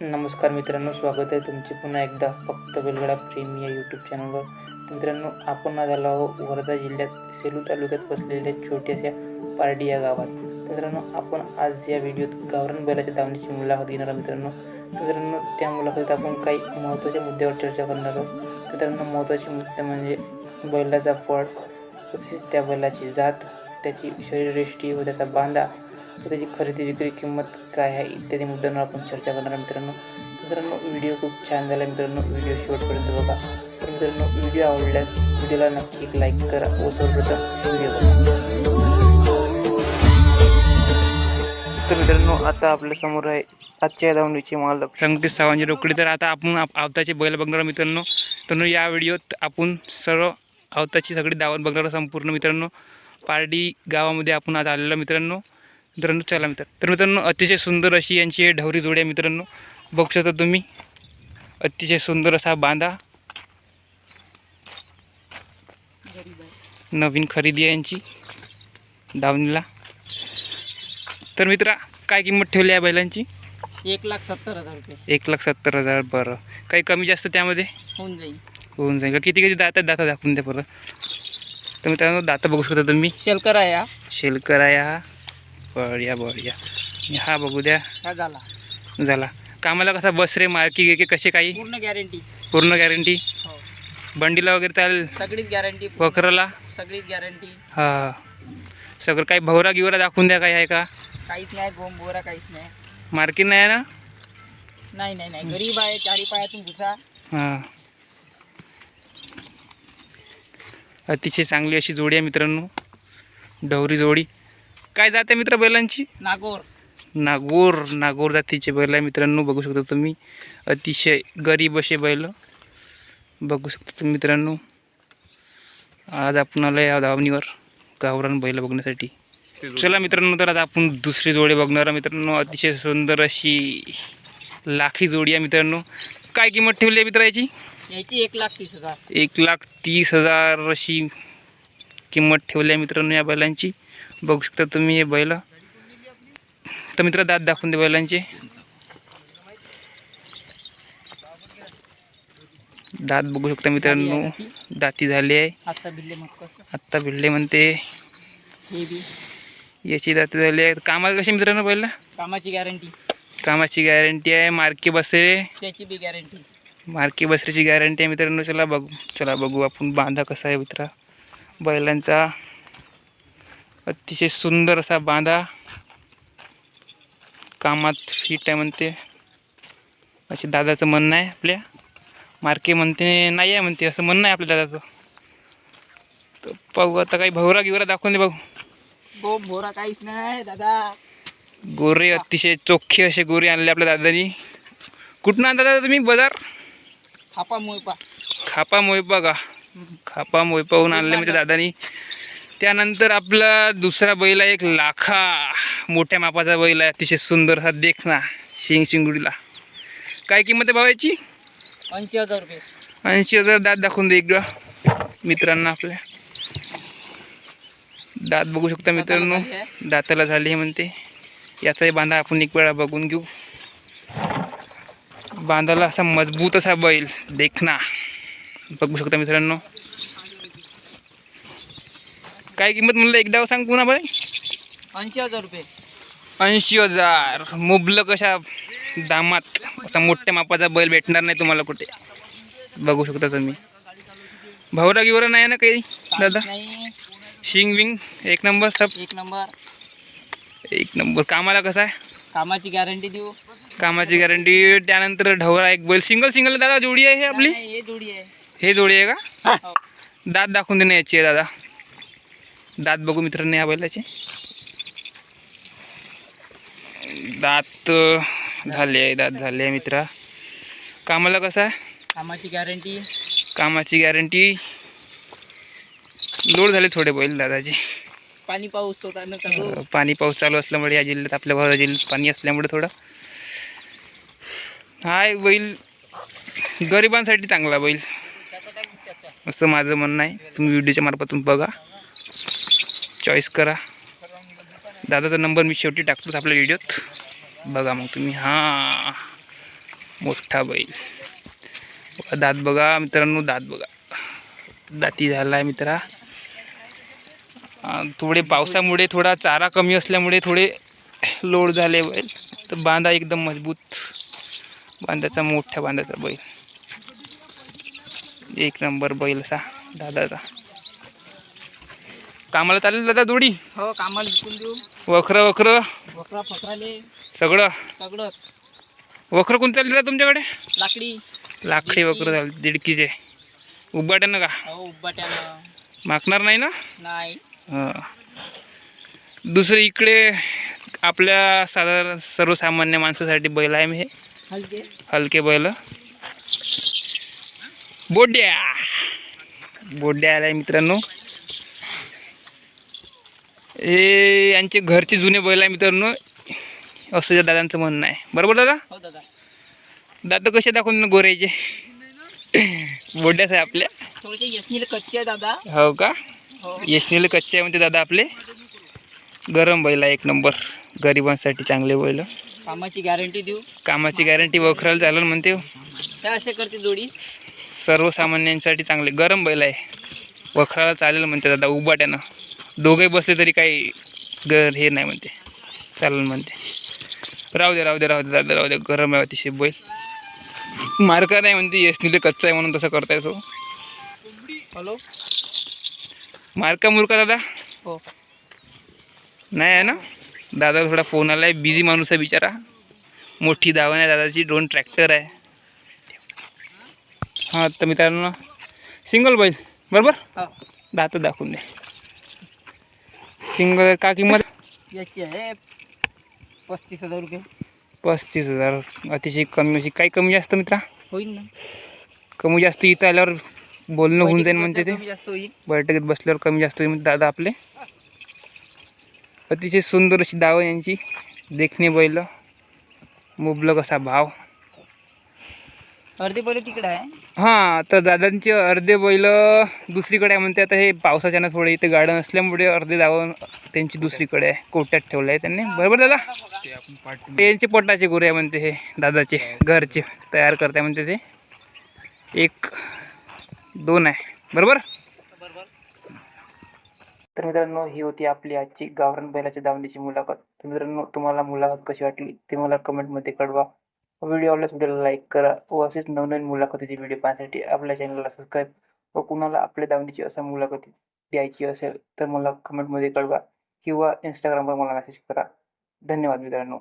नमस्कार मित्रांनो स्वागत आहे तुमचे पुन्हा एकदा फक्त बेलगडा प्रेमी या यूट्यूब चॅनलवर मित्रांनो आपण आज आलो आहोत वर्धा जिल्ह्यात सेलू तालुक्यात बसलेल्या छोट्याशा पारडी या गावात. मित्रांनो आपण आज या व्हिडिओत गावरान बैलाच्या दावणीची मुलाखत घेणार आहोत मित्रांनो. मित्रांनो त्या मुलाखतीत आपण काही महत्त्वाच्या मुद्द्यावर चर्चा करणार आहोत. मित्रांनो महत्त्वाचे मुद्दे म्हणजे बैलाचा पळ तसेच त्या बैलाची जात त्याची शरीरयष्टी व त्याचा बांधा व त्याची खरेदी विक्री किंमत काय आहे इत्यादी मुद्द्यांवर आपण चर्चा करणार आहे मित्रांनो. मित्रांनो व्हिडिओ खूप छान झाला मित्रांनो. व्हिडिओ शेवटपर्यंत बघा. तर मित्रांनो व्हिडिओ आवडल्यास व्हिडिओला नक्की एक लाईक करा. व सर्वप्रथम व्हिडिओ बघा. तर मित्रांनो आता आपल्यासमोर आहे आजच्या धावणीचे मालक. संकटी सावंजी रोकडे. तर आता आपण आवताचे बैल बघणार मित्रांनो. तर या व्हिडिओत आपण सर्व आवताची सगळी दावण बघणार संपूर्ण मित्रांनो. पारडी गावामध्ये आपण आज आलेलो मित्रांनो. मित्रांनो चला मित्र. तर मित्रांनो अतिशय सुंदर अशी यांची ढवरी जोडी आहे मित्रांनो. बघू शकता तुम्ही. अतिशय सुंदर असा बांधा. नवीन खरेदी आहे यांची. दावणीला तर मित्रा काय किंमत ठेवली आहे बैलांची? एक लाख सत्तर हजार रुपये. एक लाख सत्तर हजार बरं. काही कमी जास्त त्यामध्ये? होऊन जाईल. होऊन जाईल. का किती किती दात आहेत? दाता दाखवून द्या परत. तर मित्रांनो दाता बघू शकता तुम्ही. शेलकर आहे हा शेलकर आहे हा बढिया बढिया. आणि हा बघू द्या. हा झाला. झाला. कामाला कसा बस रे मार्की गिरकी कसे काही? पूर्ण गॅरंटी पूर्ण गॅरंटी हो. बंडीला वगैरे चालेल सगळीच गॅरंटी वखराला? सगळीच गॅरंटी हा. सगळं काही भवरा गिवरा दाखवून द्या काही आहे का? काहीच नाही गोम बोरा काहीच नाही. मार्किंग नाही आहे ना? नाही नाही नाही. गरीब आहे चारी पायातून घुसा. हां. अतिशय चांगली अशी जोडी आहे मित्रांनो. डवरी जोडी. काय जाते मित्र बैलांची? नागोर. नागोर नागोर जातीचे बैल आहे मित्रांनो बघू शकता तुम्ही. अतिशय गरीब असे बैल. बघू शकता तुम्ही मित्रांनो. आज आपण आलो या धावणीवर गावरान बैल बघण्यासाठी. चला मित्रांनो तर आता आपण दुसरी जोडी बघणार मित्रांनो. अतिशय सुंदर अशी लाखी जोडी आहे मित्रांनो. काय किंमत ठेवली आहे मित्र याची? याची एक लाख तीस हजार. एक लाख तीस हजार अशी किंमत ठेवली आहे मित्रांनो या बैलांची. बघू शकता तुम्ही हे बैल. तर मित्र दात दाखवून दे बैलांचे. दात बघू शकता मित्रांनो दाती झाली आहे. आत्ता भिडले म्हणते. याची दाती झाली आहे. कामाला कशी मित्रांनो बैला? कामाची गॅरंटी कामाची गॅरंटी आहे. मार्के बसरे. त्याची बी गॅरंटी मार्के बसरीची गॅरंटी आहे मित्रांनो. चला बघू चला बघू आपण बांधा कसा आहे मित्रा. बैलांचा. अतिशय सुंदर असा बांधा. कामात फिट आहे म्हणते. असे दादाचं म्हणणं आहे आपल्या. मार्के म्हणते नाही आहे म्हणते. असं म्हणणं आहे आपल्या दादाचं. तर पाहू आता काही भवरा गिवरा दाखवून दे बघू. बोरा काहीच नाही दादा. गोरे अतिशय चोखे असे गोरे आणले आपल्या दादानी. कुठनं आणता दादा तुम्ही? बाजार? थापा मोयपा खापा मोयपा का खापा मोयपाहून आणले म्हणजे दादानी. त्यानंतर आपला दुसरा बैल आहे एक लाखा. मोठ्या मापाचा बैल आहे अतिशय सुंदर हा देख ना शिंग शिंगुडीला. काय किंमत आहे भावाची? ऐंशी हजार रुपये. ऐंशी हजार दात दाखवून दे एकदा मित्रांना आपल्या. दात बघू शकता मित्रांनो दाताला झाली म्हणते. याचाही बांधा आपण एक वेळा बघून घेऊ. बांधाला असा मजबूत असा बैल देखना बघू शकता मित्रांनो. काय किंमत म्हणलं? एक डाव सांग पुन्हा बाई ऐंशी हजार रुपये. ऐंशी हजार. मुबलं कशा दामात. असा मोठ्या मापाचा बैल भेटणार नाही तुम्हाला कुठे. बघू शकता तुम्ही. भावरा गिवरा नाही ना काही? दादा? नाही. शिंग विंग एक नंबर सब. एक नंबर. एक नंबर. कामाला कसा आहे? कामाची गॅरंटी देऊ. कामाची गॅरंटी त्यानंतर ढवरा एक बैल. सिंगल सिंगल दादा जोडी आहे हे आपली? नाही, हे जोडी आहे. हे जोडी आहे का? हो. दात दाखवून देणे याची आहे दादा. दात बघू मित्रांनो या बैलाचे. दात झाले आहे दात झाले आहे मित्रा. कामाला कसा? कामाची गॅरंटी कामाची गॅरंटी लोड झाले थोडे बैल दादाचे. पाणी पाऊस होता न चालू अं, पाणी पाऊस चालू असल्यामुळे या जिल्ह्यात आपल्या भागात जिल्ह्यात पाणी असल्यामुळे थोडं. हाय बैल गरिबांसाठी चांगला बैल. असं माझं म्हणणं आहे. तुम्ही व्हिडिओच्या मार्फतून बघा. चॉईस करा. दादाचा नंबर मी शेवटी टाकतोच आपल्या व्हिडिओत बघा मग तुम्ही. हां. मोठा बैल. दात बघा मित्रांनो दात बघा. दाती झाला आहे मित्रा थोडे पावसामुळे थोडा चारा कमी असल्यामुळे थोडे लोड झाले बैल. तर बांधा एकदम मजबूत. बांधाचा मोठ्या बांधाचा बैल. एक नंबर बैल असा दादाचा. कामाला चालेल दादा जोडी हो कामाला विकून देऊ. वखरं वखरं? वखरा फकराले सगळं? सगळं. वखरं कोणतं चाललं दादा तुमच्याकडे? लाकडी. लाकडी वखरं झालं दीडकीचे. उबाट्यानं का? हो उब्बाट्यानं. मागणार नाही ना? नाही. हं. दुसरं इकडे आपल्या साधारण सर्वसामान्य माणसासाठी बैल आहे मी हे. हलके. हलके बैल. बोड्या. बोड्या आलाय मित्रांनो. हे यांचे घरचे जुने बैल आहे मित्रांनो. असं त्या दादांचं म्हणणं आहे. बरोबर दादा? हो दादा. दादा कसे दाखवून गोऱ्याचे? बोड्याच आहे आपल्या. यशनील कच्चे दादा. हो का? हो. यशनीले कच्चे आहे म्हणते दादा आपले. गरम बैल आहे एक नंबर. गरिबांसाठी चांगले बैल. कामाची गॅरंटी देऊ. कामाची गॅरंटी वखराला चालेल म्हणते हो. हे असे करते जोडी. सर्वसामान्यांसाठी चांगले. गरम बैल आहे. वखराला चालेल म्हणते दादा उबाट्यानं. दोघे बसले तरी काही गर हे नाही म्हणते. चालेल म्हणते. राहू दे राहू दे राहू दे दादा राहू दे. गरम आहे अतिशय बैल. मार्का नाही म्हणते यशनीले कच्चा आहे म्हणून तसं करताय तो. हॅलो? मार्का मुरका दादा? हो. नाही आहे ना? दादा थोडा फोन आला आहे बिझी माणूस आहे बिचारा. मोठी दावण आहे दादाची. दोन ट्रॅक्टर आहे. हां तर मित्रांनो सिंगल बैल. बरोबर? दात दाखवून दे. सिंगल का किंमत याची आहे पस्तीस हजार रुपये. पस्तीस हजार. अतिशय कमी अशी काही कमी जास्त मित्रा? होईल ना. कमी जास्त इथं आल्यावर बोलणं होऊन जाईल म्हणते ते. जास्त होईल. बैठकीत बसल्यावर कमी जास्त होईल दादा आपले. अतिशय सुंदर अशी दावण यांची. देखणे बैल. मुबलक असा भाव. अर्धे पहिले तिकडे आहे. हां तर दादांचे अर्धे बैल दुसरीकडे आहे म्हणते. आता हे पावसाच्यानं थोडे इथे गार्डन असल्यामुळे अर्धे दावण त्यांची दुसरीकडे आहे. कोट्यात ठेवलं आहे त्यांनी. बरोबर दादा? त्यांचे पोटाचे गुरे आहे म्हणते हे दादाचे घरचे. तयार करताय म्हणते ते. एक दोन आहे. बरोबर? तर मित्रांनो ही होती आपली आजची गावरान बैलाच्या दावणीची मुलाखत. तर मित्रांनो तुम्हाला मुलाखत कशी वाटली ते मला कमेंटमध्ये कळवा. व्हिडिओ आवडल्यास व्हिडिओला लाईक करा व असेच नवनवीन मुलाखतीचे व्हिडिओ पाहण्यासाठी आपल्या चॅनलला सबस्क्राईब व कुणाला आपल्या दावणीची असं मुलाखती द्यायची असेल तर मला कमेंटमध्ये कळवा किंवा इंस्टाग्रामवर मला मेसेज करा. धन्यवाद मित्रांनो.